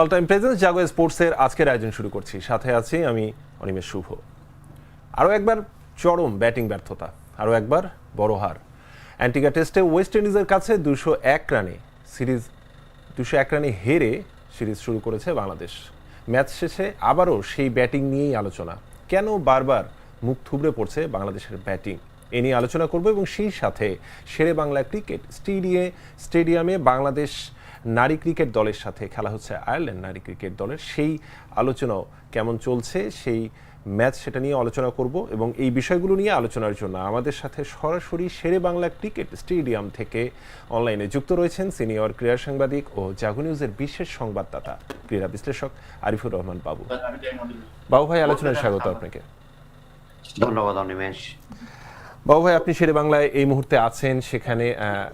All time presence জাগো স্পোর্টসের আজকের আয়োজন শুরু করছি। সাথে আছি আমি অনিমেষ শুভ। আরও একবার চরম ব্যাটিং ব্যর্থতা, আরও একবার বড় হার। অ্যান্টিগা টেস্টে ওয়েস্ট ইন্ডিজের কাছে দুশো এক রানে সিরিজ, দুশো এক রানে হেরে সিরিজ শুরু করেছে বাংলাদেশ। ম্যাচ শেষে আবারও সেই ব্যাটিং নিয়েই আলোচনা। কেন বারবার মুখ থুবড়ে পড়ছে বাংলাদেশের ব্যাটিং? এ নিয়ে আলোচনা করব এবং সেই সাথে শেরে বাংলা ক্রিকেট স্টেডিয়ে, স্টেডিয়ামে বাংলাদেশ নারী ক্রিকেট দলের সাথে খেলা হচ্ছে আয়ারল্যান্ড নারী ক্রিকেট দলের। সেই আলোচনাও কেমন চলছে সেই ম্যাচ সেটা নিয়ে আলোচনা করব এবং এই বিষয়গুলো নিয়ে আলোচনার জন্য আমাদের সাথে সরাসরি শেরে বাংলা ক্রিকেট স্টেডিয়াম থেকে অনলাইনে যুক্ত রয়েছেন সিনিয়র ক্রীড়া সাংবাদিক ও জাগো নিউজের বিশেষ সংবাদদাতা ক্রীড়া বিশ্লেষক আরিফুর রহমান বাবু। বাবু ভাই আলোচনায় স্বাগত আপনাকে। ধন্যবাদ অনিমেষ। বাবু ভাই আপনি শেরে বাংলায় এই মুহূর্তে আছেন সেখানে আহ,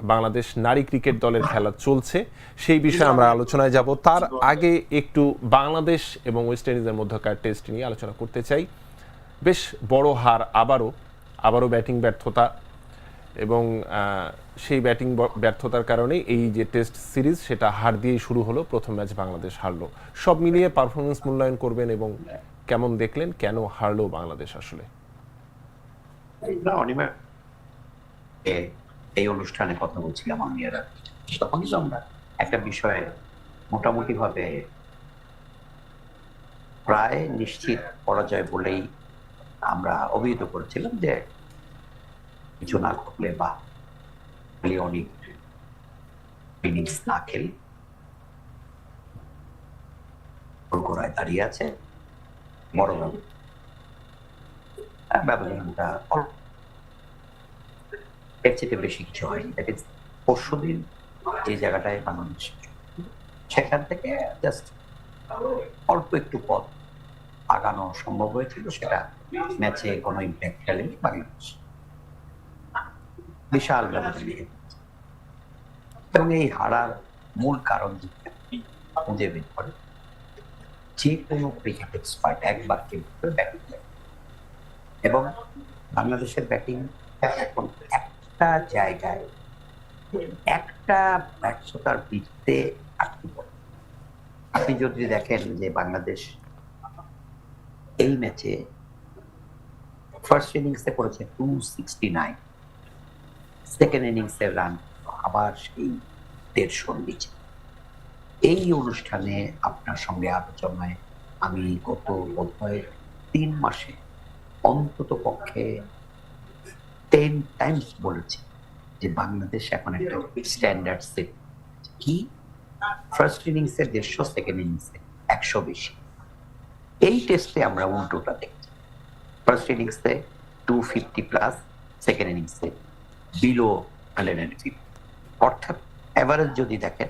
বাংলাদেশ নারী ক্রিকেট দলের খেলা চলছে। সেই বিষয়ে আমরা আলোচনায় যাব। তার আগে একটু বাংলাদেশ এবং ওয়েস্ট ইন্ডিজের মধ্যকার টেস্ট নিয়ে আলোচনা করতে চাই। বেশ বড় হার আবারও আবারও ব্যাটিং ব্যর্থতা এবং সেই ব্যাটিং ব্যর্থতার কারণে এই যে টেস্ট সিরিজ, সেটা হার দিয়েই শুরু হলো, প্রথম ম্যাচ বাংলাদেশ হারলো। সব মিলিয়ে পারফরমেন্স মূল্যায়ন করবেন এবং কেমন দেখলেন, কেন হারলো বাংলাদেশ আসলে? এই অনুষ্ঠানে কথা বলছিলাম আমি এরা তখন কিন্তু আমরা একটা বিষয়ে মোটামুটি ভাবে প্রায় নিশ্চিত পরাজয় বলেই আমরা অভিহিত করেছিলাম যে কিছু না ঘটলে বা অনেক ইনিংস না খেলে। গোড়ায় দাঁড়িয়ে আছে বড় ব্যবধান। ব্যবধানটা অল্প। এর চেয়ে বেশি কিছু হয়নি দ্যাট ইজ পরশু দিন যে জায়গাটায় বাংলাদেশ সেখান থেকে জাস্ট অল্প একটু পথ আগানো সম্ভব হয়েছিল। সেটা ম্যাচে কোনো ইম্প্যাক্ট ফেলেনি বাংলাদেশ বিশাল ব্যবধানে এবং এই হারার মূল কারণ খুঁজে বের করে। যে কোনো ক্রিকেট এক্সপার্ট একবার কিন্তু ব্যাটিং এবং বাংলাদেশের ব্যাটিং এখন একটা জায়গায় একটা ব্যর্থতার ভিত্তিতে আটকে আপনি যদি দেখেন যে বাংলাদেশ এই ম্যাচে ফার্স্ট ইনিংসে করেছে টু সিক্সটি নাইন সেকেন্ড ইনিংসের রান আবার সেই দেড়শোর নিচে। এই অনুষ্ঠানে আপনার সঙ্গে আলোচনায় আমি গত বোধহয় তিন মাসে অন্তত পক্ষে টেন টাইমস বলেছি যে বাংলাদেশ এখন একটা স্ট্যান্ডার্ড সেট কি? ফার্স্ট ইনিংসে দেড়শো সেকেন্ড ইনিংসে একশো বেশি। এই টেস্টে আমরা উল্টোটা দেখছি। ফার্স্ট ইনিংসে টু ফিফটি প্লাস সেকেন্ড ইনিংসে বিলো হান্ড্রেড অ্যান্ড ফিফটি অর্থাৎ অ্যাভারেজ যদি দেখেন,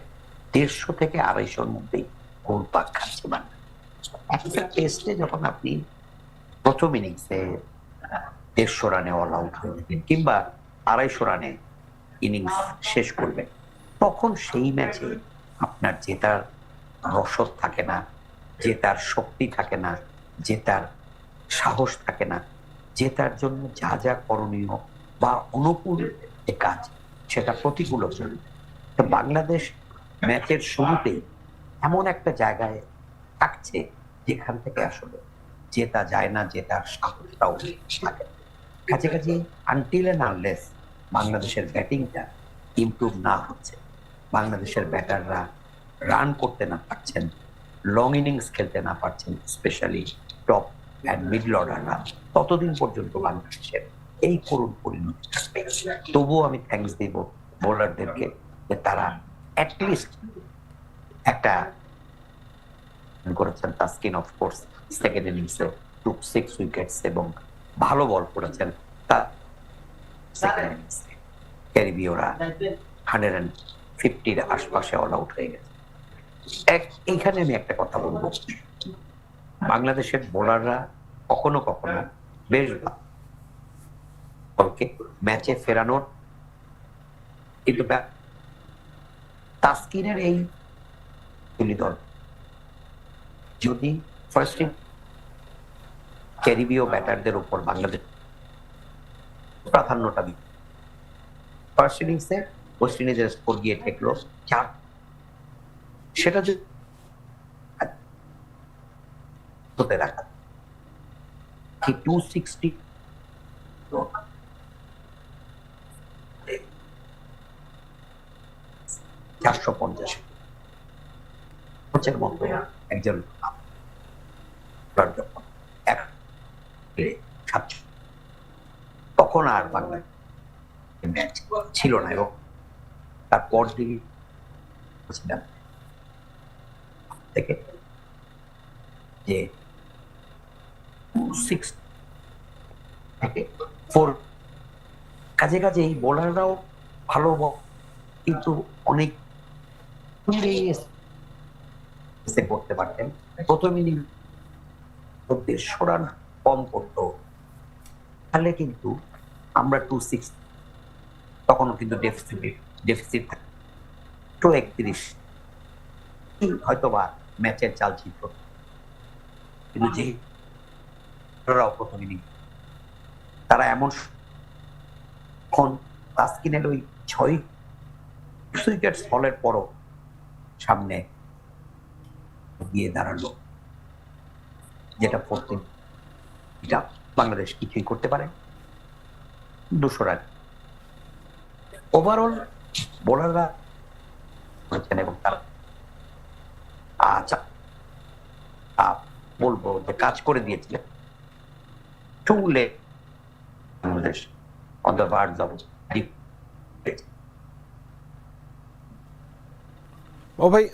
দেড়শো থেকে আড়াইশোর মধ্যেই গোল পাক খাচ্ছে বাংলাদেশ। একটা টেস্টে যখন আপনি প্রথম ইনিংসে দেড়শো রানে অল আউট হয়ে যাবেন কিংবা আড়াইশো রানে ইনিংস শেষ করবেন তখন সেই ম্যাচে আপনার জেতার রসদ থাকে না, জেতার শক্তি থাকে না, জেতার সাহস থাকে না। জেতার জন্য যা যা করণীয় বা অনুকূল যে কাজ, সেটা প্রতিকূল তো বাংলাদেশ ম্যাচের শুরুতেই এমন একটা জায়গায় থাকছে যেখান থেকে আসলে জেতা যায় না, জেতার সাহসটাও থাকে কাছাকাছি আনটিল অ্যান্ড আনলেস বাংলাদেশের ব্যাটিংটা ইমপ্রুভ না হচ্ছে। বাংলাদেশের ব্যাটাররা রান করতে না পারছেন লং ইনিংস খেলতে না পারছেন স্পেশালি টপ অ্যান্ড মিডল অর্ডাররা ততদিন পর্যন্ত বাংলাদেশের এই করুণ পরিণতি থাকবে। তবুও আমি থ্যাঙ্কস দিব বোলারদেরকে যে তারা অ্যাটলিস্ট একটা করেছেন তাস্কিন অফ কোর্স সেকেন্ড ইনিংসে টু সিক্স উইকেটস এবং ভালো বল করেছেন। তা সেকেন্ড ইনিংসে ক্যারিবিওরা হান্ড্রেড অ্যান্ড ফিফটির আশপাশে অল আউট হয়ে গেছে। এক এইখানে আমি একটা কথা বলব। বাংলাদেশের বোলাররা কখনো কখনো বেশ বলকে ম্যাচে ফেরানোর কিন্তু তাস্কিনের এই দল যদি ফার্স্ট ক্যারিবীয় ব্যাটারদের উপর বাংলাদেশ প্রাধান্যটা দিত। ফার্স্ট ইনিংসে ওয়েস্ট ইন্ডিজের স্কোর গিয়ে ঠেকলো চার। সেটা যদি হতে রাখা। টু সিক্সটি চারশো পঞ্চাশ। একজন তখন আর বাংলায় ম্যাচ ছিল না এবং তারপর ছিলাম থেকে যে সিক্স থেকে ফোর কাজে কাজে এই বোলাররাও ভালো কিন্তু অনেক করতে পারতেন। প্রথম ইনিংস দেড়শো রান কম করতো তাহলে কিন্তু আমরা টু সিক্স তখনও কিন্তু ডেফিসিট ডেফিসিট টু একত্রিশ হয়তো বা ম্যাচের চাল ছিল কিন্তু যে প্রথম ইনিংস তারা এমন এখন তাস্কিনের ওই ছয় উইকেট ফলের পরও সামনে গিয়ে দাঁড়াল। যেটা পড়তে এটা বাংলাদেশ কিছুই করতে পারে। দুশো রান। ওভারঅল বোলাররা করেছেন এবং তারা আচ্ছা বলব যে কাজ করে দিয়েছিলেন চুলে Bangladesh on the verge of ও ভাই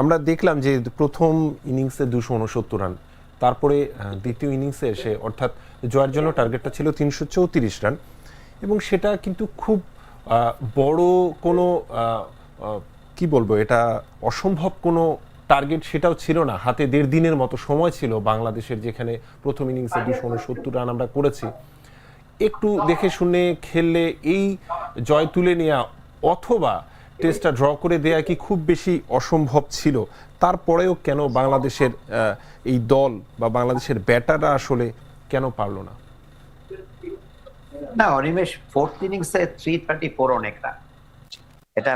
আমরা দেখলাম যে প্রথম ইনিংসে দুশো উনসত্তর রান। তারপরে দ্বিতীয় ইনিংসে এসে, অর্থাৎ জয়ের জন্য টার্গেটটা ছিল তিনশো চৌত্রিশ রান। এবং সেটা কিন্তু খুব বড় কোনো কি বলব, এটা অসম্ভব কোনো টার্গেট সেটাও ছিল না। হাতে দেড় দিনের মতো সময় ছিল বাংলাদেশের, যেখানে প্রথম ইনিংসে দুশো উনসত্তর রান আমরা করেছি। একটু দেখে শুনে খেললে এই জয় তুলে নেওয়া অথবা টেস্টটা ড্র করে দেয়া কি খুব বেশি অসম্ভব ছিল? তারপরেও কেন বাংলাদেশের এই দল বা বাংলাদেশের ব্যাটাররা আসলে কেন পারল না? না, অনিমেষ ফোর্থ ইনিংসে থ্রি থার্টি ফোর অনেক এটা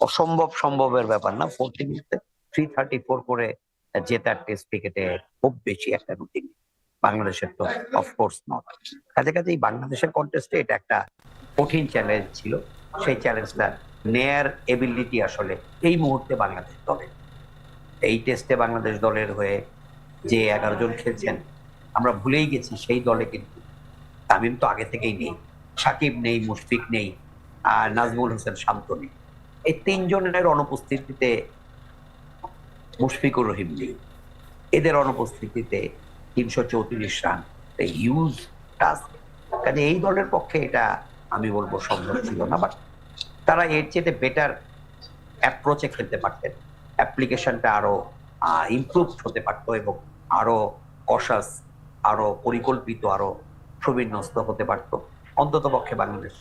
অসম্ভব সম্ভবের ব্যাপার না। ফোর্থ ইনিংসে থ্রি থার্টি ফোর করে জেতার টেস্ট ক্রিকেটে খুব বেশি একটা রুটিন বাংলাদেশের তো অফকোর্স নট কাজে কাজেই বাংলাদেশের কন্টেস্টে এটা একটা কঠিন চ্যালেঞ্জ ছিল। সেই চ্যালেঞ্জটা নেয়ার এবিলিটি আসলে এই মুহূর্তে বাংলাদেশ দলের এই টেস্টে বাংলাদেশ দলের হয়ে যে এগারো জন খেলছেন, আমরা ভুলেই গেছি সেই দলে কিন্তু তামিম তো আগে থেকেই নেই, সাকিব নেই, মুশফিক নেই, আর নাজমুল হোসেন শান্ত নেই। এই তিনজনের অনুপস্থিতিতে মুশফিকুর রহিম নেই। এদের অনুপস্থিতিতে তিনশো চৌত্রিশ রান হিউজ টাস্ক কাজে এই দলের পক্ষে এটা আমি বলব সম্ভব ছিল না বাট তারা এর চেয়ে বেটার অ্যাপ্রোচে খেলতে পারতেন। অ্যাপ্লিকেশনটা আরও ইমপ্রুভ হতে পারতো এবং আরও কশাস আরও পরিকল্পিত, আরও সুবিন্যস্ত হতে পারতো। অন্তত পক্ষে বাংলাদেশ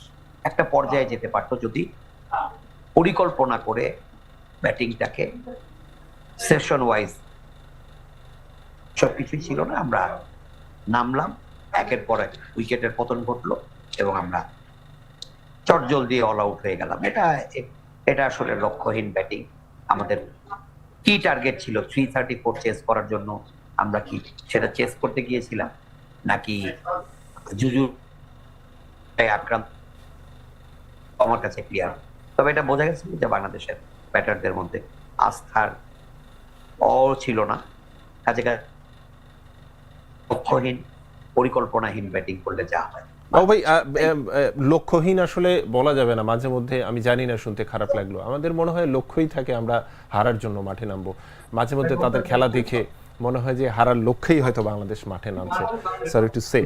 একটা পর্যায়ে যেতে পারতো যদি পরিকল্পনা করে ব্যাটিংটাকে সেশন ওয়াইজ সবকিছুই ছিল না, আমরা নামলাম, একের পর এক উইকেটের পতন ঘটলো এবং আমরা চটজল দিয়ে অল আউট হয়ে গেলাম। এটা এটা আসলে লক্ষ্যহীন ব্যাটিং আমাদের কি টার্গেট ছিল? থ্রি থার্টি ফোর চেস করার জন্য আমরা কি সেটা চেস করতে গিয়েছিলাম? নাকি জুজু আক্রান্ত আমার কাছে ক্লিয়ার তবে এটা বোঝা গেছে যে বাংলাদেশের ব্যাটারদের মধ্যে আস্থার অ ছিল না। কাজে লক্ষ্যহীন, পরিকল্পনাহীন ব্যাটিং করলে যা হয়। ও ভাই আহ, আহ, আহ, লক্ষ্যহীন আসলে বলা যাবে না। মাঝে মধ্যে আমি জানি না শুনতে খারাপ লাগল। আমাদের মনে হয় লক্ষ্যই থাকে আমরা হারার জন্য মাঠে নামবো। মাঝে মধ্যে তাদের খেলা দেখে মনে হয় যে হারার লক্ষ্যেই হয়তো বাংলাদেশ মাঠে নামছে। সরি টু সে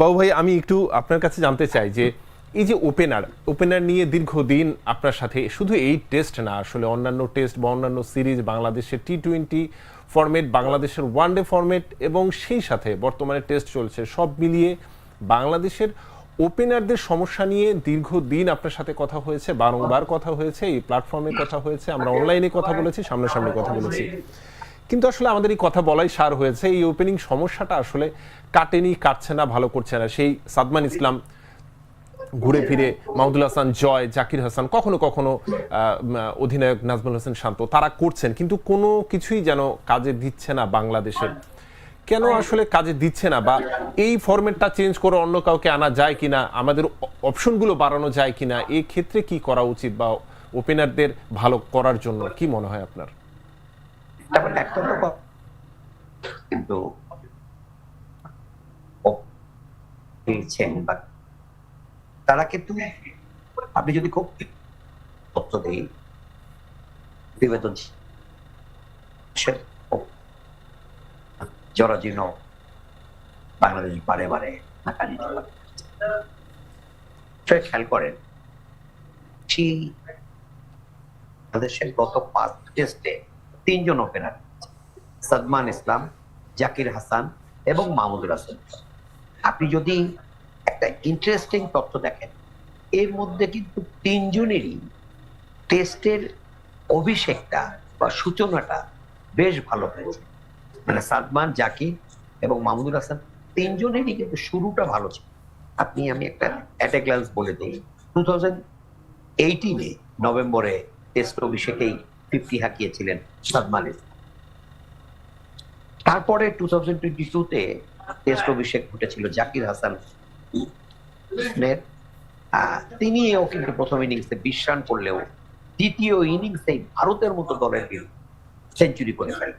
বাবু ভাই আমি একটু আপনার কাছে জানতে চাই যে এই যে ওপেনার ওপেনার নিয়ে দীর্ঘদিন আপনার সাথে শুধু এই টেস্ট না আসলে অন্যান্য টেস্ট বা অন্যান্য সিরিজ বাংলাদেশের টি টোয়েন্টি ফরম্যাট বাংলাদেশের ওয়ানডে ফরম্যাট এবং সেই সাথে বর্তমানে টেস্ট চলছে। সব মিলিয়ে বাংলাদেশের ওপেনারদের সমস্যা নিয়ে দীর্ঘদিন আপনার সাথে কথা হয়েছে, বারংবার কথা হয়েছে, এই প্ল্যাটফর্মে কথা হয়েছে, আমরা অনলাইনে কথা বলেছি, সামনাসামনি কথা বলেছি। কিন্তু আসলে আমাদের এই কথা বলাই সার হয়েছে, এই ওপেনিং সমস্যাটা আসলে কাটেনি, কাটছে না, ভালো করছে না। সেই সাদমান ইসলাম ঘুরে ফিরে মাহমুদুল হাসান জয় জাকির হাসান কখনো কখনো অধিনায়ক নাজমুল হোসেন শান্ত তারা করছেন কিন্তু কোনো কিছুই যেন কাজে দিচ্ছে না বাংলাদেশের কেন আসলে কাজে দিচ্ছে না বা এই ফরম্যাটটা চেঞ্জ করে অন্য কাউকে আনা যায় কিনা আমাদের অপশনগুলো বাড়ানো যায় কিনা এই ক্ষেত্রে কি করা উচিত বা ওপেনারদের ভালো করার জন্য কি মনে হয় আপনার কিন্তু বা তারা কিন্তু আপনি যদি খুব তথ্য দিই বিবেদন জরাজীর্ণ বাংলাদেশ বারে বারে খেয়াল করেন বাংলাদেশের গত পাঁচ টেস্টে তিনজন ওপেনার সাদমান ইসলাম, জাকির হাসান এবং মাহমুদুল হাসান আপনি যদি একটা ইন্টারেস্টিং তথ্য দেখেন। এর মধ্যে কিন্তু তিনজনেরই টেস্টের অভিষেকটা বা সূচনাটা বেশ ভালো হয়েছে। মানে সাদমান, জাকির এবং মাহমুদুল হাসান তিনজনেরই কিন্তু শুরুটা ভালো ছিল। আপনি, আমি একটা অ্যাট এ গ্লান্স বলে দিই। টু থাউজেন্ড এইটিনে নভেম্বরে টেস্ট অভিষেকেই ফিফটি হাঁকিয়েছিলেন সাদমান তারপরে টু থাউজেন্ড টোয়েন্টি টুতে টেস্ট অভিষেক ঘটেছিল জাকির হাসান আহ, তিনিও কিন্তু প্রথম ইনিংসে বিশ রান করলেও দ্বিতীয় ইনিংসে ভারতের মতো দলের সেঞ্চুরি করে ফেলেন।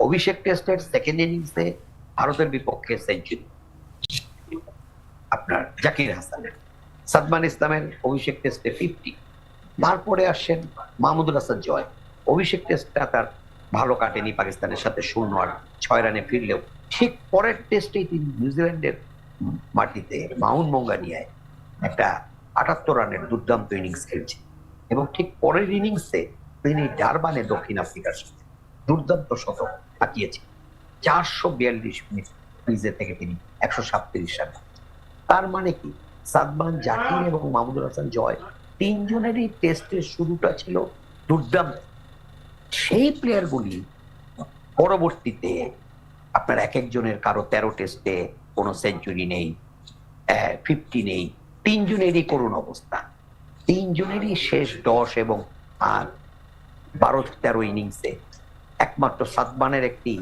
অভিষেক টেস্টের সেকেন্ড ইনিংসে ভারতের বিপক্ষে সেঞ্চুরি আপনার জাকির হাসানের সাদমান ইসলামের অভিষেক টেস্টে ফিফটি তারপরে আসছেন মাহমুদুল হাসান জয়। অভিষেক টেস্টটা তার ভালো কাটেনি পাকিস্তানের সাথে শূন্য আর ছয় রানে ফিরলেও। ঠিক পরের টেস্টেই তিনি নিউজিল্যান্ডের মাটিতে মাউন্ট মঙ্গানিয়ায় একটা আটাত্তর রানের দুর্দান্ত ইনিংস খেলছেন এবং ঠিক পরের ইনিংসে তিনি ডারবানে দক্ষিণ আফ্রিকার সাথে দুর্দান্ত শতক হাঁকিয়েছেন চারশো বিয়াল্লিশ মিনিট ক্রিজে থেকে তিনি একশো সাতত্রিশ রান তার মানে কি? সাদমান জাকির এবং মাহমুদুল হাসান জয় তিনজনেরই টেস্টের শুরুটা ছিল দুর্দান্ত। সেই প্লেয়ারগুলি পরবর্তীতে আপনার এক একজনের কারও তেরো টেস্টে কোনো সেঞ্চুরি নেই ফিফটি নেই, তিনজনেরই করুণ অবস্থা। তিনজনেরই শেষ দশ এবং আর বারো তেরো ইনিংসে একমাত্র সাদমানের একটি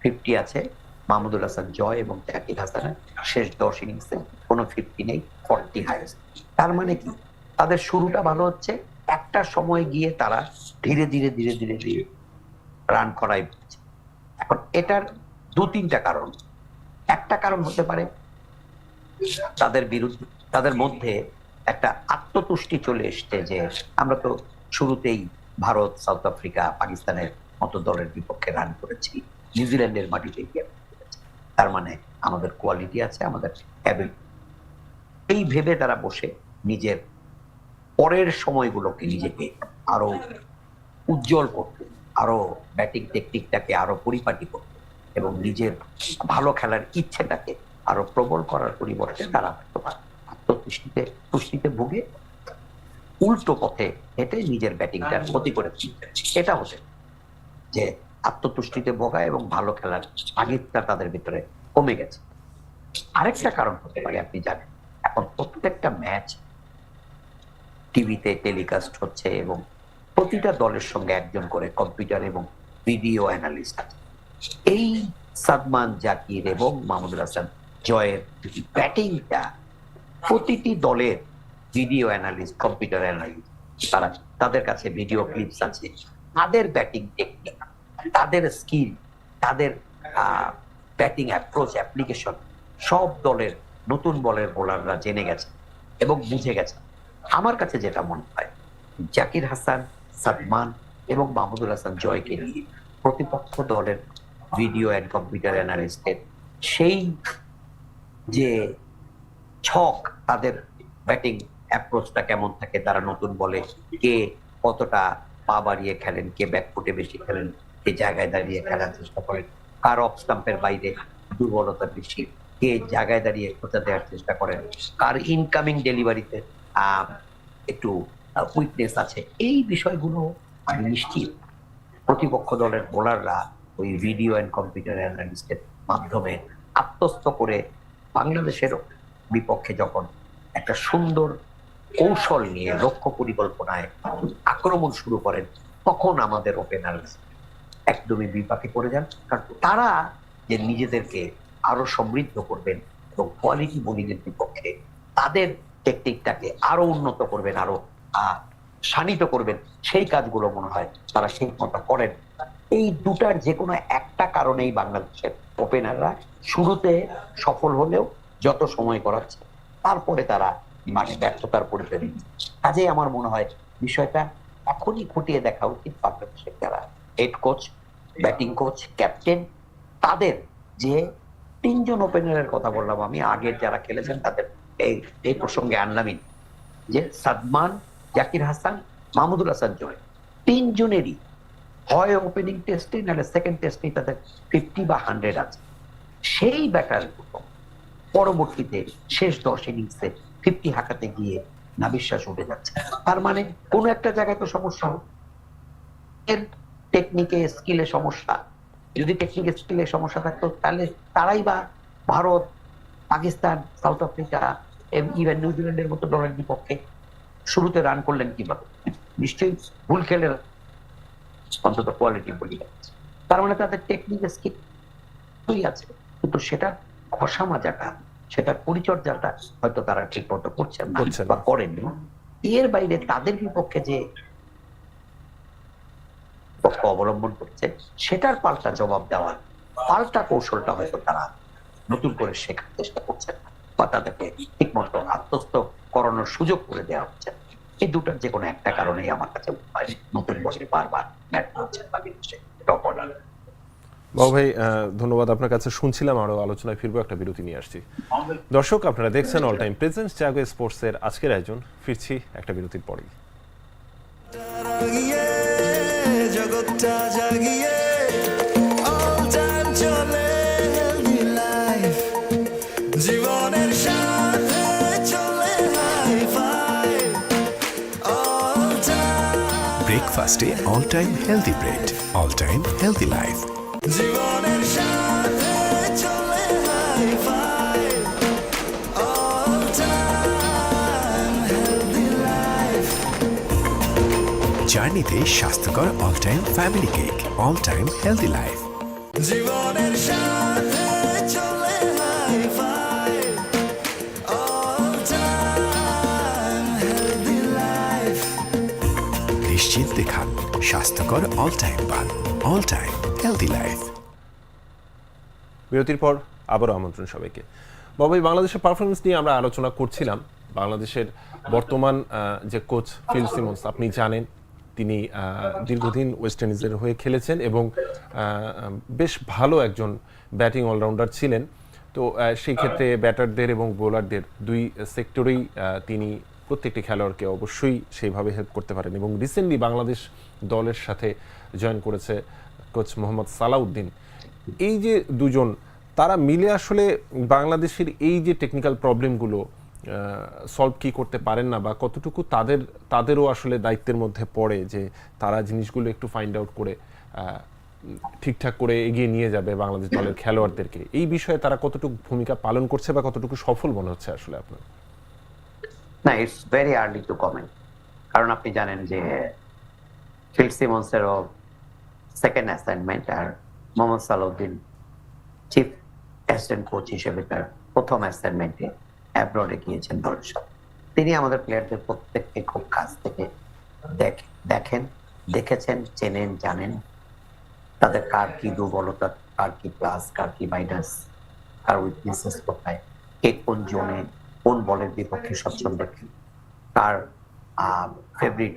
ফিফটি আছে, মাহমুদুল হাসান জয় এবং জাকির হাসানের শেষ দশ ইনিংসে কোনো ফিফটি নেই ফর্টি হাইস্ট তার মানে কি? তাদের শুরুটা ভালো হচ্ছে, একটা সময় গিয়ে তারা ধীরে ধীরে ধীরে ধীরে ধীরে রান করাই এখন এটার দু তিনটা কারণ। একটা কারণ হতে পারে। তাদের বিরুদ্ধে, তাদের মধ্যে একটা আত্মতুষ্টি চলে এসছে যে আমরা তো শুরুতেই ভারত, সাউথ আফ্রিকা, পাকিস্তানের মতো দলের বিপক্ষে রান করেছি। নিউজিল্যান্ডের মাটিতে তার মানে আমাদের কোয়ালিটি আছে, আমাদের এই ভেবে তারা বসে নিজের পরের সময়গুলোকে নিজেকে আরও উজ্জ্বল করতে, আরও ব্যাটিং টেকনিকটাকে আরও পরিপাটি করতে। এবং নিজের ভালো খেলার ইচ্ছেটাকে আরও প্রবল করার পরিবর্তে তারা আত্মতুষ্টিতে, তুষ্টিতে ভুগে উল্টো পথে হেঁটে নিজের ব্যাটিংটার ক্ষতি করে। এটা হচ্ছে যে আত্মতুষ্টিতে ভোগা এবং ভালো খেলার আগেরটা তাদের ভিতরে কমে গেছে আরেকটা কারণ হতে পারে, আপনি জানেন, এখন প্রত্যেকটা ম্যাচ টিভিতে টেলিকাস্ট হচ্ছে এবং প্রতিটা দলের সঙ্গে একজন করে কম্পিউটার এবং ভিডিও অ্যানালিস্ট আছে এই সাদমান জাকির এবং মাহমুদুল হাসান জয়ের ব্যাটিংটা প্রতিটি দলের ভিডিও অ্যানালিস্ট, কম্পিউটার অ্যানালিস্ট, তারা তাদের কাছে ভিডিও ক্লিপস আছে। তাদের ব্যাটিং টেকনিক তাদের স্কিল, তাদের ব্যাটিং অ্যাপ্রোচ অ্যাপ্লিকেশন সব দলের নতুন বলের বোলাররা জেনে গেছে এবং বুঝে গেছে। আমার কাছে যেটা মনে হয়, জাকির হাসান, সাদমান এবং মাহমুদুল হাসান জয়কে নিয়ে প্রতিপক্ষ দলের ভিডিও অ্যান্ড কম্পিউটার অ্যানালিস্টের সেই যে ছক তাদের ব্যাটিং অ্যাপ্রোচটা কেমন থাকে, তারা নতুন বলে কে কতটা পা বাড়িয়ে খেলেন, কে ব্যাকফুটে বেশি খেলেন, কে জায়গায় দাঁড়িয়ে খেলার চেষ্টা করেন, কার অফ স্টাম্পের বাইরে দুর্বলতা বেশি, কে জায়গায় দাঁড়িয়ে খোঁচা দেওয়ার চেষ্টা করেন, কার ইনকামিং ডেলিভারিতে একটু উইকনেস আছে, এই বিষয়গুলো নিশ্চিত প্রতিপক্ষ দলের বোলাররা ওই ভিডিও অ্যান্ড কম্পিউটার অ্যানালিস্টের মাধ্যমে আত্মস্থ করে বাংলাদেশের বিপক্ষে যখন একটা সুন্দর কৌশল নিয়ে লক্ষ্য পরিকল্পনায় আক্রমণ শুরু করেন, তখন আমাদের ওপেনার একদমই বিপাকে পড়ে যান। কারণ তারা যে নিজেদেরকে আরও সমৃদ্ধ করবেন এবং কোয়ালিটি বোলিং এর বিপক্ষে তাদের টেকনিকটাকে আরও উন্নত করবেন, আরও শানিত করবেন, সেই কাজগুলো মনে হয় তারা সেই মতো করেন। এই দুটার যে কোনো একটা কারণেই বাংলাদেশের ওপেনাররা শুরুতে সফল হলেও যত সময় করাচ্ছে তারপরে তারা মাঠে ব্যর্থতার পরিচয় কাজেই আমার মনে হয় বিষয়টা এখনই খুঁটিয়ে দেখা উচিত বাংলাদেশের যারা head coach batting coach captain তাদের যে তিনজন ওপেনারের কথা বললাম আমি, আগের যারা খেলেছেন তাদের এই এই প্রসঙ্গে আনলামই যে সাদমান, জাকির হাসান, মাহমুদুল হাসান জয় তিনজনেরই হয় ওপেনিং টেস্টে নাহলে সেকেন্ড টেস্টে তাদের ফিফটি বা হান্ড্রেড আছে। সেই ব্যাটারগুলো পরবর্তীতে শেষ দশ ইনিংসে ফিফটি হাঁকাতে গিয়ে নাবিশ্বাস উঠে যাচ্ছে। তার মানে কোনো একটা জায়গায় তো সমস্যা এর টেকনিকে স্কিলে সমস্যা। যদি টেকনিকে স্কিলে সমস্যা থাকতো, তাহলে তারাই বা Bharat, Pakistan, South Africa even নিউজিল্যান্ডের মতো দলের বিপক্ষে শুরুতে রান করলেন কীভাবে? নিশ্চয়ই ভুল খেলে অন্তত কোয়ালিটি বলি তার মানে তাদের টেকনিক স্কিল আছে কিন্তু সেটা ঘষা মাজাটা সেটার পরিচর্যাটা হয়তো তারা ঠিক মতো করছেন। বা করেননি এর বাইরে তাদের বিপক্ষে যে অবলম্বন করছে সেটার পাল্টা জবাব দেওয়ার পাল্টা কৌশলটা হয়তো তারা নতুন করে শেখার চেষ্টা করছেন। বা তাদেরকে ঠিক মতো আত্মস্থ করানোর সুযোগ করে দেওয়া হচ্ছে। এই দুটার যে কোনো একটা কারণেই আমার কাছে নতুন বছরে বারবার বাবু ভাই ধন্যবাদ আপনার কাছে। শুনছিলাম আরও আলোচনায় ফিরবো একটা বিরতি নিয়ে আসছি। দর্শক আপনারা দেখছেন অল টাইম প্রেজেন্স জাগো স্পোর্টসের আজকের আয়োজন। ফিরছি একটা বিরতির পরেই। জগৎটা জাগিয়ে অল টাইম চলে। ব্রেকফাস্টে all time healthy bread all time healthy life জীবনের সাথে চলে hi fi all time healthy life জার্নিতে স্বাস্থ্যকর all time family cake all time healthy life জীবনের স্বাস্থ্যকর অল টাইম পান অল টাইম হেলদি লাইফ বিরতির পর আবারও আমন্ত্রণ সবাইকে। বাবাই, বাংলাদেশের পারফরমেন্স নিয়ে আমরা আলোচনা করছিলাম। বাংলাদেশের বর্তমান যে কোচ ফিল সিমন্স আপনি জানেন, তিনি দীর্ঘদিন ওয়েস্ট ইন্ডিজের হয়ে খেলেছেন এবং বেশ ভালো একজন ব্যাটিং অলরাউন্ডার ছিলেন। তো সেই ক্ষেত্রে ব্যাটারদের এবং বোলারদের দুই সেক্টরেই তিনি প্রত্যেকটি খেলোয়াড়কে অবশ্যই সেইভাবে হেল্প করতে পারেন এবং রিসেন্টলি বাংলাদেশ দলের সাথে জয়েন করেছে কোচ মোহাম্মদ সালাউদ্দিন। এই যে দুজন, তারা মিলে আসলে বাংলাদেশের এই যে টেকনিক্যাল প্রবলেমগুলো সলভ কি করতে পারেন না বা কতটুকু তাদের, তাদেরও আসলে দায়িত্বের মধ্যে পড়ে যে তারা জিনিসগুলো একটু ফাইন্ড আউট করে ঠিকঠাক করে এগিয়ে নিয়ে যাবে বাংলাদেশ দলের খেলোয়াড়দেরকে। এই বিষয়ে তারা কতটুকু ভূমিকা পালন করছে বা কতটুকু সফল মনে হচ্ছে আসলে আপনার? না it's very early to comment কারণ আপনি জানেন যে ফিল সিমন্সেরও সেকেন্ড অ্যাসাইনমেন্ট আর Mohammad Salauddin chief assistant coach হিসেবে তার প্রথম অ্যাসাইনমেন্টে অ্যাব্রডে গিয়েছেন সাথে তিনি আমাদের প্লেয়ারদের প্রত্যেককে খুব কাছ থেকে দেখ- দেখেন, দেখেছেন, চেনেন, জানেন। তাদের কার কি দুর্বলতা, কার কি প্লাস কার কি মাইনাস কার উইকনেসেস কোথায়, কে কোন জোনে কোন বলের বিপক্ষে স্বচ্ছন্দ কি তার ফেভারিট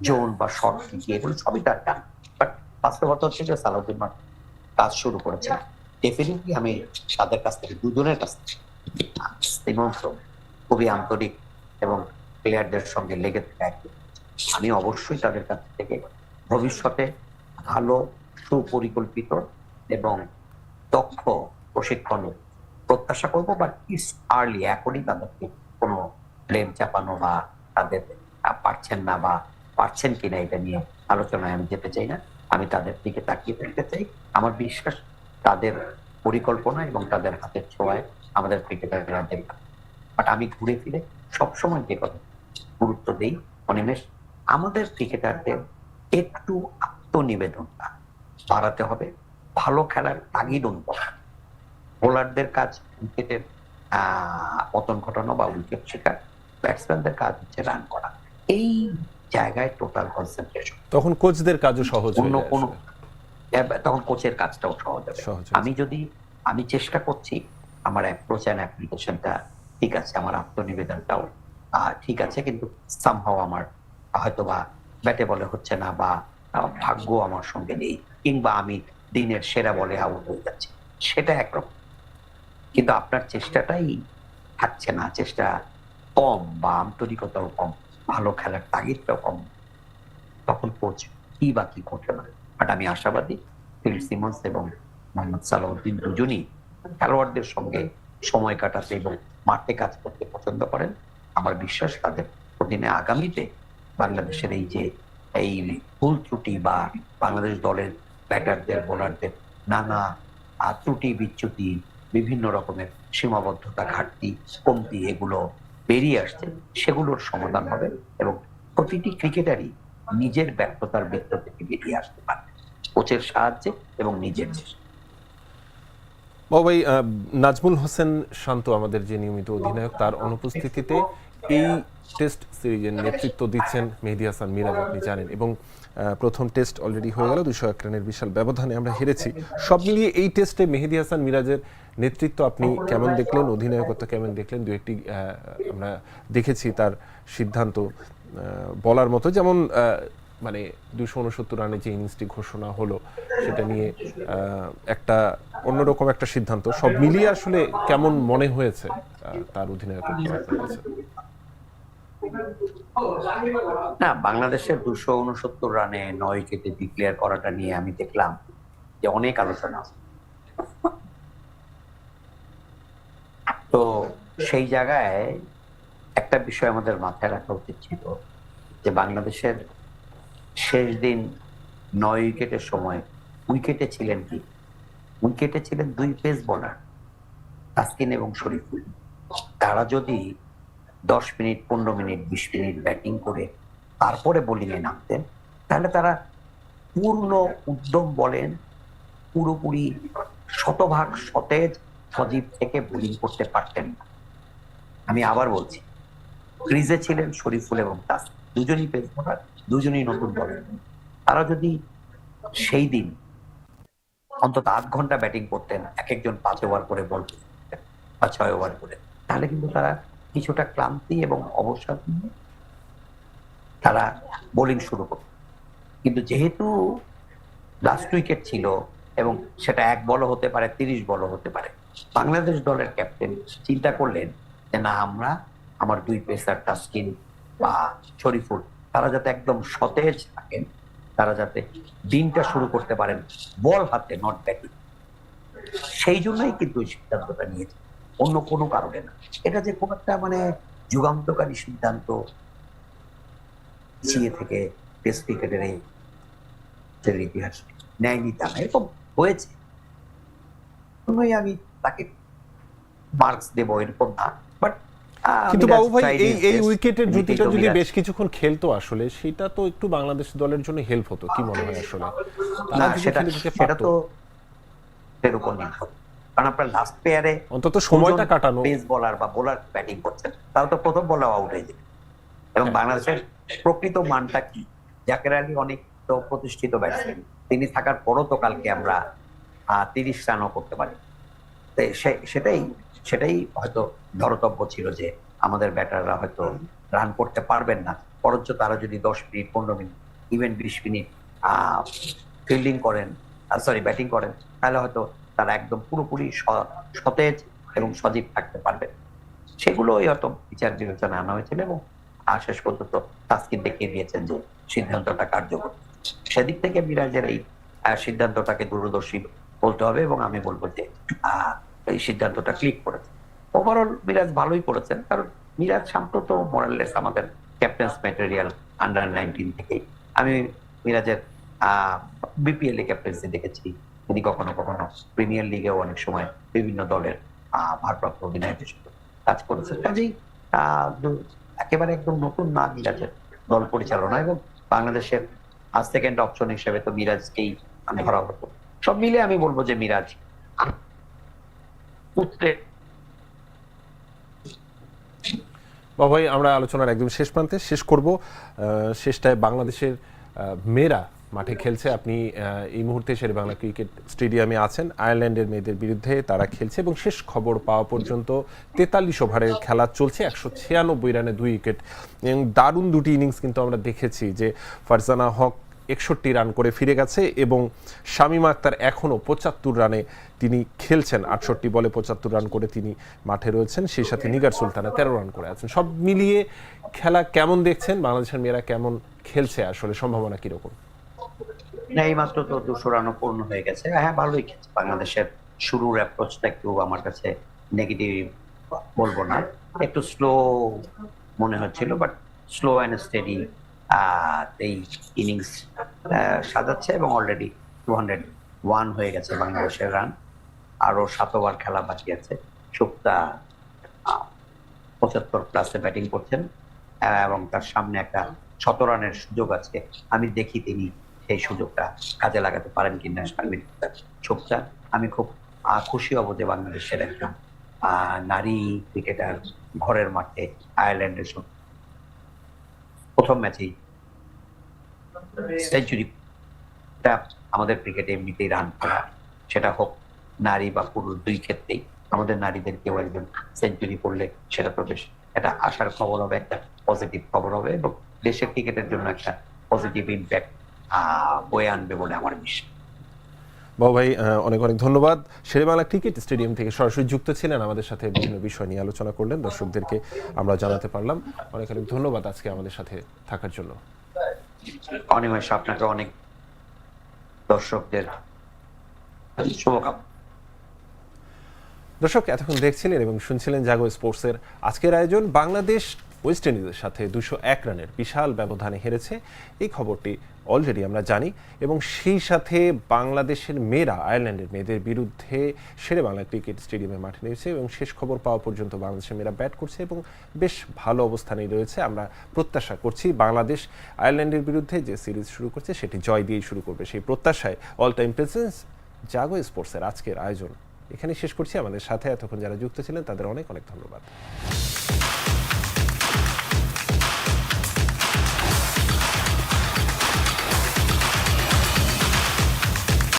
জোন বা শর্ট কি কি এগুলো সবই তার টান বাট বাস্তবতা হচ্ছে যে সালাউদ্দিন মাঠ কাজ শুরু করেছে। ডেফিনেটলি আমি তাদের কাছ থেকে দুজনের কাছ থেকে। শ্রীমন্ত খুবই আন্তরিক এবং প্লেয়ারদের সঙ্গে লেগে থাকা আমি অবশ্যই তাদের কাছ থেকে ভবিষ্যতে ভালো সুপরিকল্পিত এবং দক্ষ প্রশিক্ষণ প্রত্যাশা করব বাট ইস আর্লি এখনই তাদেরকে কোনো ব্লেম চাপানো বা তাদের পারছেন না বা পারছেন কিনা এটা নিয়ে আলোচনায় আমি যেতে চাই না। আমি তাদের দিকে তাকিয়ে থাকতে চাই। আমার বিশ্বাস তাদের পরিকল্পনা এবং তাদের হাতের ছোঁয়ায় আমাদের ক্রিকেটাররা দেখবে বাট আমি ঘুরে ফিরে সবসময় যে কথা গুরুত্ব দেই, অনিমেষ, আমাদের ক্রিকেটারদের একটু আত্মনিবেদনটা বাড়াতে হবে। ভালো খেলার তাগিদ অনুভব বোলারদের কাজ উইকেটের পতন ঘটানো বা উইকেট শিকার ব্যাটসম্যানদের কাজ হচ্ছে রান করা। এই জায়গায় টোটাল কনসেন্ট্রেশন তখন কোচদের কাজও সহজ অন্য কোনো তখন কোচের কাজটাও সহজ হবে। আমি যদি আমি চেষ্টা করছি আমার অ্যাপ্রোচ অ্যান্ড অ্যাপ্লিকেশনটা ঠিক আছে আমার আত্মনিবেদনটাও ঠিক আছে কিন্তু সামহাও আমার হয়তো বা ব্যাটে বলে হচ্ছে না বা ভাগ্য আমার সঙ্গে নেই কিংবা আমি দিনের সেরা বলে আউট হয়ে যাচ্ছি। সেটা একরকম। কিন্তু আপনার চেষ্টাটাই থাকছে না, চেষ্টা কম বা আন্তরিকতাও কম, ভালো খেলার তাগিদটাও কম। তখন কোচ কি বা কি করতে পারে বাট আমি আশাবাদী ফিল সিমন্স এবং মোহাম্মদ সালাউদ্দিন দুজনই খেলোয়াড়দের সঙ্গে সময় কাটাতে এবং মাঠে কাজ করতে পছন্দ করেন। আমার বিশ্বাস তাদের অধীনে আগামীতে বাংলাদেশের এই যে, এই ভুল ত্রুটি বা বাংলাদেশ দলের ব্যাটারদের বোলারদের নানা ত্রুটি বিচ্যুতি বিভিন্ন রকমের সীমাবদ্ধতা ঘাটতি, কমতি এগুলো বেরিয়ে আসছে। সেগুলোর সমাধান হবে এবং প্রতিটি ক্রিকেটারই নিজের ব্যর্থতার বৃত্ত থেকে বেরিয়ে আসতে পারবে। কোচের সাহায্যে এবং নিজের চেষ্টা। বাবু নাজমুল হোসেন শান্ত আমাদের যে নিয়মিত অধিনায়ক, তার অনুপস্থিতিতে এই টেস্ট সিরিজের নেতৃত্ব দিচ্ছেন মেহেদি হাসান, মিরাজ আপনি জানেন, এবং প্রথম টেস্ট অলরেডি হয়ে গেল, দুশো এক রানের বিশাল ব্যবধানে আমরা হেরেছি। সব মিলিয়ে এই টেস্টে মেহেদি হাসান, মিরাজের নেতৃত্ব আপনি কেমন দেখলেন? অধিনায়কত্ব কেমন দেখলেন? দু একটি আহ, আমরা দেখেছি তার সিদ্ধান্ত আহ, বলার মতো। যেমন আহ, মানে দুশো উনসত্তর রানে যে ইনিংসটি ঘোষণা হলো সেটা নিয়ে আহ, একটা অন্যরকম একটা সিদ্ধান্ত। সব মিলিয়ে আসলে কেমন মনে হয়েছে আহ, তার অধিনায়কত্ব আপনার কাছে? না বাংলাদেশের দুশো উনসত্তর রানে নয় উইকেটে ডিক্লেয়ার করাটা নিয়ে আমি দেখলাম যে অনেক আলোচনা আছে। তো সেই জায়গায় একটা বিষয় আমাদের মাথায় রাখা উচিত ছিল যে বাংলাদেশের শেষ দিন নয় উইকেটের সময় উইকেটে ছিলেন কি? উইকেটে ছিলেন দুই পেস বোলার, তাসকিন এবং শরীফুল। তারা যদি দশ মিনিট, পনেরো মিনিট, বিশ মিনিট ব্যাটিং করে তারপরে বোলিংয়ে নামতেন, তাহলে তারা পূর্ণ উদ্যম বলেন, পুরোপুরি শতভাগ সতেজ সজীব থেকে বোলিং করতে পারতেন না। আমি আবার বলছি, ক্রিজে ছিলেন শরীফুল এবং তাস। দুজনই পেস বোলার দুজনই নতুন বলার তারা যদি সেই দিন অন্তত আধ ঘণ্টা ব্যাটিং করতেন, এক একজন পাঁচ ওভার করে বল বা ছয় ওভার করে, তাহলে কিন্তু তারা কিছুটা ক্লান্তি এবং অবসাদ নিয়ে তারা বোলিং শুরু করত। কিন্তু যেহেতু লাস্ট উইকেট ছিল এবং সেটা এক বলও হতে পারে, তিরিশ বলও হতে পারে বাংলাদেশ দলের ক্যাপ্টেন চিন্তা করলেন যে না, আমরা আমার দুই পেসার তাসকিন বা শরীফুল, তারা যাতে একদম সতেজ থাকেন, তারা যাতে দিনটা শুরু করতে পারেন বল হাতে নট ব্যাটিং সেই জন্যই কিন্তু সিদ্ধান্তটা নিয়েছে, অন্য কোনো কারণে না। এটা যে খুব একটা মানে যুগান্তকারী সিদ্ধান্ত থেকে টেস্ট ক্রিকেটের এই ইতিহাস নেয়নি তা এরকম হয়েছে। আমি তাকে মার্কস দেবো এরকম না। বাট কিন্তু বাবু ভাই এই এই উইকেটের জুতিটা যদি বেশ কিছুক্ষণ খেলতো আসলে সেটা তো একটু বাংলাদেশ দলের জন্য হেল্প হতো কি মনে হয় আসলে? না সেটা সেটা তো এর উপর নির্ভর। কারণ আপনার লাস্ট পেয়ারে অন্তত সময়টা কাটানো। পেস বলার বা বোলার ব্যাটিং করছেন তাও তো প্রথম বলে আউট হয়ে যাবে এবং হ্যাঁ। বাংলাদেশের প্রকৃত মানটা কি? জাকের আলী অনেক তো প্রতিষ্ঠিত ব্যাটসম্যান তিনি থাকার পরও তো কালকে আমরা তিরিশ রানও করতে পারি। সেটাই সেটাই হয়তো ধরতব্য ছিল যে আমাদের ব্যাটাররা হয়তো রান করতে পারবেন না। বরঞ্চ তারা যদি দশ মিনিট পনেরো মিনিট ইভেন বিশ মিনিট ফিল্ডিং করেন সরি ব্যাটিং করেন তাহলে হয়তো তারা একদম পুরোপুরি সতেজ এবং সজীব থাকতে পারবেন সেগুলোই হয়তো বিচার বিবেচনা আনা হয়েছিল এবং শেষ পর্যন্ত তাস্কিন দেখিয়ে দিয়েছেন যে সিদ্ধান্তটা কার্যকর। সেদিক থেকে মিরাজের এই সিদ্ধান্তটাকে দূরদর্শী বলতে হবে এবং আমি বলব যে এই সিদ্ধান্তটা ক্লিক করেছে। ওভারঅল মিরাজ ভালোই করেছেন, কারণ মিরাজ সাম্প্রত মোরাললেস আমাদের ক্যাপ্টেন্স ম্যাটেরিয়াল আন্ডার নাইনটিন থেকে। আমি মিরাজের বিপিএল এ ক্যাপ্টেন্সি দেখেছি। তিনি কখনো কখনো প্রিমিয়ার লিগেও অনেক সময় বিভিন্ন দলের ভারপ্রাপ্ত অধিনায়ক হিসেবে কাজ করেছেন। কাজেই একেবারে একদম নতুন না মিরাজের দল পরিচালনা এবং বাংলাদেশের সেকেন্ড অপশন হিসেবে তো মিরাজকেই আমি ধরা হতো সব মিলে আমি বলব যে মিরাজ পুত্রে বাবাই আমরা আলোচনার একদম শেষ প্রান্তে শেষ করব। শেষটায় বাংলাদেশের মেয়েরা মাঠে খেলছে। আপনি এই মুহূর্তে শেরে বাংলা ক্রিকেট স্টেডিয়ামে আছেন। আয়ারল্যান্ডের মেয়েদের বিরুদ্ধে তারা খেলছে এবং শেষ খবর পাওয়া পর্যন্ত তেতাল্লিশ ওভারের খেলা চলছে। একশো ছিয়ানব্বই রানে দুই উইকেট। এবং দারুণ দুটি ইনিংস কিন্তু আমরা দেখেছি যে ফারজানা হক একষট্টি রান করে ফিরে গেছে এবং শামীম আক্তার এখনও পঁচাত্তর রানে তিনি খেলছেন। আটষট্টি বলে পঁচাত্তর রান করে তিনি মাঠে রয়েছেন, সেই সাথে নিগার সুলতানা তেরো রান করে আছেন। সব মিলিয়ে খেলা কেমন দেখছেন? বাংলাদেশের মেয়েরা কেমন খেলছে আসলে? সম্ভাবনা কীরকম? না, এই মাত্র তো দুশো রানও পূর্ণ হয়ে গেছে। হ্যাঁ ভালোই খেলছে। বাংলাদেশের শুরুর অ্যাপ্রোচটা একটু আমার কাছে নেগেটিভ বলব না। একটু স্লো মনে হচ্ছিল বাট স্লো অ্যান্ড স্টেডি এই ইনিংস সাজাচ্ছে এবং অলরেডি টু হান্ড্রেড ওয়ান হয়ে গেছে বাংলাদেশের রান আরও সাত ওভার খেলা বাকি আছে। সুপ্তা পঁচাত্তর প্লাসে ব্যাটিং করছেন এবং তার সামনে একটা শত রানের সুযোগ আছে। আমি দেখি তিনি সেই সুযোগটা কাজে লাগাতে পারেন কিনা শারমিন ছোপচা আমি খুব খুশি হব যে বাংলাদেশের একজন নারী ক্রিকেটার ঘরের মাঠে আয়ারল্যান্ডের সঙ্গে। প্রথম ম্যাচেই সেঞ্চুরি আমাদের ক্রিকেটে এমনিতেই রান করা। সেটা হোক, নারী বা পুরুষ দুই ক্ষেত্রেই। আমাদের নারীদের কেউ একজন সেঞ্চুরি করলে সেটা তো বেশ একটা আশার খবর হবে, একটা পজিটিভ খবর হবে এবং দেশের ক্রিকেটের জন্য একটা পজিটিভ ইম্প্যাক্ট বয়ে আনবে বলে আমার বিশ্বাস বাবু ভাই অনেক অনেক ধন্যবাদ। শেরে বাংলা ক্রিকেট স্টেডিয়াম থেকে সরাসরি যুক্ত ছিলেন। আমাদের সাথে বিভিন্ন বিষয় নিয়ে আলোচনা করলেন। দর্শকদেরকে আমরা জানাতে পারলাম। অনেক অনেক ধন্যবাদ আজকে আমাদের সাথে থাকার জন্য। অনিমেষ আপনাকে, অনেক দর্শকদের শুভকামনা। দর্শক, এতক্ষণ দেখছিলেন এবং শুনছিলেন জাগো স্পোর্টসের আজকের আয়োজন। বাংলাদেশ ওয়েস্ট ইন্ডিজের সাথে দুশো এক রানের বিশাল ব্যবধানে হেরেছে। এই খবরটি অলরেডি আমরা জানি, এবং সেই সাথে বাংলাদেশের মেয়েরা, আয়ারল্যান্ডের মেয়েদের বিরুদ্ধে সেরে বাংলা ক্রিকেট স্টেডিয়ামে মাঠে নেমেছে, এবং শেষ খবর পাওয়া পর্যন্ত বাংলাদেশের মেয়েরা ব্যাট করছে, এবং বেশ ভালো অবস্থানেই রয়েছে। আমরা প্রত্যাশা করছি বাংলাদেশ, আয়ারল্যান্ডের বিরুদ্ধে যে সিরিজ শুরু করছে, সেটি জয় দিয়েই শুরু করবে। সেই প্রত্যাশায় অল টাইম প্রেসেন্স জাগো স্পোর্টসের আজকের আয়োজন। এখানে শেষ করছি। আমাদের সাথে এতক্ষণ যারা যুক্ত ছিলেন, তাদের অনেক অনেক ধন্যবাদ।